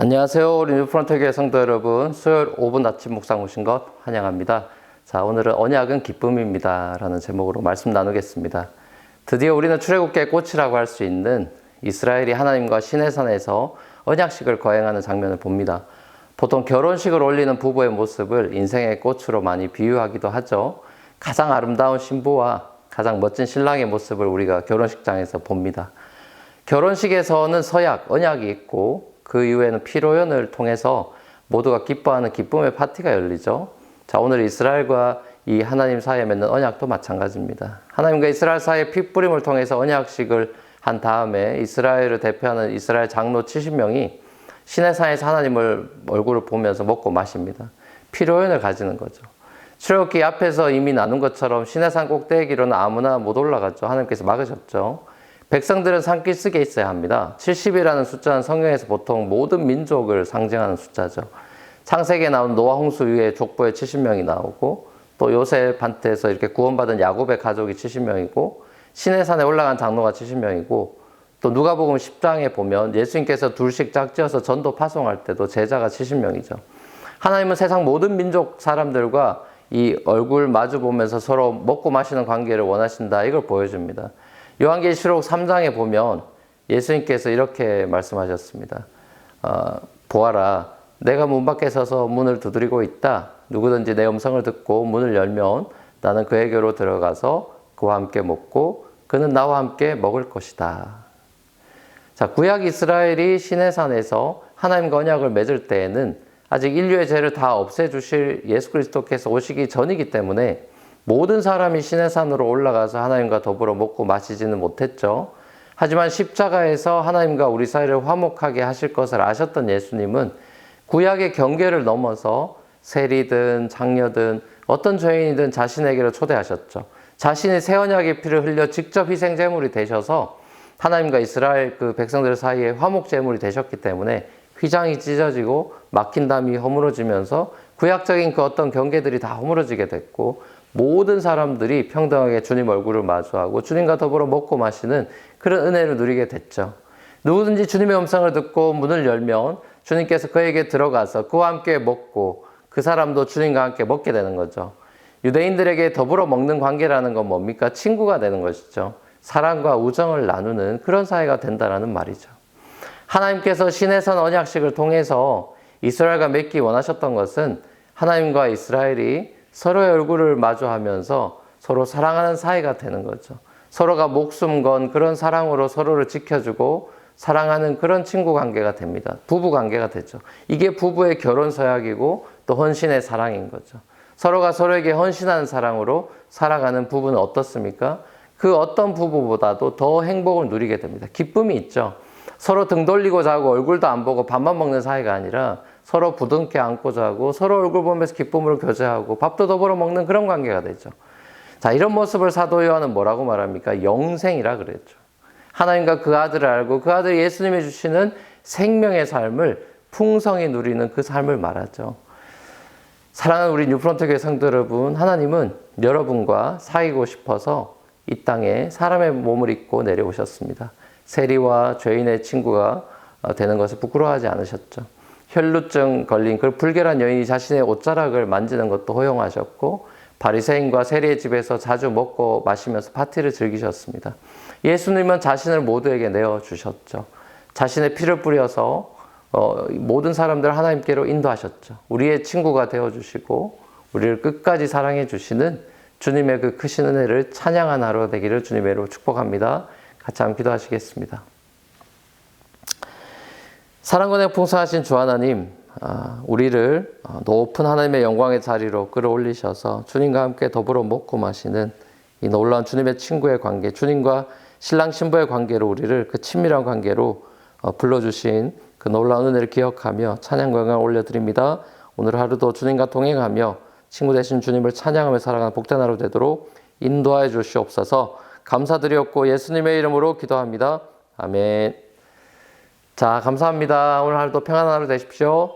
안녕하세요. 우리 뉴프런트교회 성도 여러분. 수요일 5분 아침 묵상 오신 것 환영합니다. 자, 오늘은 언약은 기쁨입니다. 라는 제목으로 말씀 나누겠습니다. 드디어 우리는 출애굽계의 꽃이라고 할 수 있는 이스라엘이 하나님과 시내산에서 언약식을 거행하는 장면을 봅니다. 보통 결혼식을 올리는 부부의 모습을 인생의 꽃으로 많이 비유하기도 하죠. 가장 아름다운 신부와 가장 멋진 신랑의 모습을 우리가 결혼식장에서 봅니다. 결혼식에서는 서약, 언약이 있고 그 이후에는 피로연을 통해서 모두가 기뻐하는 기쁨의 파티가 열리죠. 자, 오늘 이스라엘과 이 하나님 사이에 맺는 언약도 마찬가지입니다. 하나님과 이스라엘 사이의 핏부림을 통해서 언약식을 한 다음에 이스라엘을 대표하는 이스라엘 장로 70명이 시내산에서 하나님을 얼굴을 보면서 먹고 마십니다. 피로연을 가지는 거죠. 출애굽기 앞에서 이미 나눈 것처럼 시내산 꼭대기로는 아무나 못 올라갔죠. 하나님께서 막으셨죠. 백성들은 산기슭에 있어야 합니다. 70이라는 숫자는 성경에서 보통 모든 민족을 상징하는 숫자죠. 창세기에 나온 노아 홍수 위에 족보에 70명이 나오고 또 요셉한테서 이렇게 구원받은 야곱의 가족이 70명이고 시내산에 올라간 장로가 70명이고 또 누가복음 10장에 보면 예수님께서 둘씩 짝지어서 전도 파송할 때도 제자가 70명이죠. 하나님은 세상 모든 민족 사람들과 이 얼굴 마주 보면서 서로 먹고 마시는 관계를 원하신다. 이걸 보여줍니다. 요한계시록 3장에 보면 예수님께서 이렇게 말씀하셨습니다. 어, 보아라, 내가 문 밖에 서서 문을 두드리고 있다. 누구든지 내 음성을 듣고 문을 열면 나는 그에게로 들어가서 그와 함께 먹고 그는 나와 함께 먹을 것이다. 자, 구약 이스라엘이 시내산에서 하나님과 언약을 맺을 때에는 아직 인류의 죄를 다 없애주실 예수 그리스도께서 오시기 전이기 때문에 모든 사람이 시내산으로 올라가서 하나님과 더불어 먹고 마시지는 못했죠. 하지만 십자가에서 하나님과 우리 사이를 화목하게 하실 것을 아셨던 예수님은 구약의 경계를 넘어서 세리든 장녀든 어떤 죄인이든 자신에게로 초대하셨죠. 자신이 새 언약의 피를 흘려 직접 희생 제물이 되셔서 하나님과 이스라엘 그 백성들 사이에 화목 제물이 되셨기 때문에 휘장이 찢어지고 막힌 담이 허물어지면서 구약적인 그 어떤 경계들이 다 허물어지게 됐고 모든 사람들이 평등하게 주님 얼굴을 마주하고 주님과 더불어 먹고 마시는 그런 은혜를 누리게 됐죠. 누구든지 주님의 음성을 듣고 문을 열면 주님께서 그에게 들어가서 그와 함께 먹고 그 사람도 주님과 함께 먹게 되는 거죠. 유대인들에게 더불어 먹는 관계라는 건 뭡니까? 친구가 되는 것이죠. 사랑과 우정을 나누는 그런 사이가 된다라는 말이죠. 하나님께서 신에선 언약식을 통해서 이스라엘과 맺기 원하셨던 것은 하나님과 이스라엘이 서로의 얼굴을 마주하면서 서로 사랑하는 사이가 되는 거죠. 서로가 목숨 건 그런 사랑으로 서로를 지켜주고 사랑하는 그런 친구 관계가 됩니다. 부부 관계가 되죠. 이게 부부의 결혼 서약이고 또 헌신의 사랑인 거죠. 서로가 서로에게 헌신하는 사랑으로 살아가는 부부는 어떻습니까? 그 어떤 부부보다도 더 행복을 누리게 됩니다. 기쁨이 있죠. 서로 등 돌리고 자고 얼굴도 안 보고 밥만 먹는 사이가 아니라 서로 부둥켜 안고 자고 서로 얼굴 보면서 기쁨으로 교제하고 밥도 더불어 먹는 그런 관계가 되죠. 자, 이런 모습을 사도 요한은 뭐라고 말합니까? 영생이라 그랬죠. 하나님과 그 아들을 알고 그 아들 예수님이 주시는 생명의 삶을 풍성히 누리는 그 삶을 말하죠. 사랑하는 우리 뉴프런트 교회 성도 여러분, 하나님은 여러분과 사귀고 싶어서 이 땅에 사람의 몸을 입고 내려오셨습니다. 세리와 죄인의 친구가 되는 것을 부끄러워하지 않으셨죠. 혈루증 걸린 그 불결한 여인이 자신의 옷자락을 만지는 것도 허용하셨고 바리새인과 세리의 집에서 자주 먹고 마시면서 파티를 즐기셨습니다. 예수님은 자신을 모두에게 내어 주셨죠. 자신의 피를 뿌려서 어, 모든 사람들 하나님께로 인도하셨죠. 우리의 친구가 되어 주시고 우리를 끝까지 사랑해 주시는 주님의 그 크신 은혜를 찬양한 하루 되기를 주님의로 축복합니다. 같이 한번 기도하시겠습니다. 사랑권에 풍성하신 주 하나님, 아, 우리를 높은 하나님의 영광의 자리로 끌어올리셔서 주님과 함께 더불어 먹고 마시는 이 놀라운 주님의 친구의 관계, 주님과 신랑 신부의 관계로 우리를 그 친밀한 관계로 어, 불러주신 그 놀라운 은혜를 기억하며 찬양과 영광을 올려드립니다. 오늘 하루도 주님과 동행하며 친구 되신 주님을 찬양하며 살아가는 복된 하루 되도록 인도하여 주시옵소서 감사드렸고 예수님의 이름으로 기도합니다. 아멘. 자, 감사합니다. 오늘 하루도 평안한 하루 되십시오.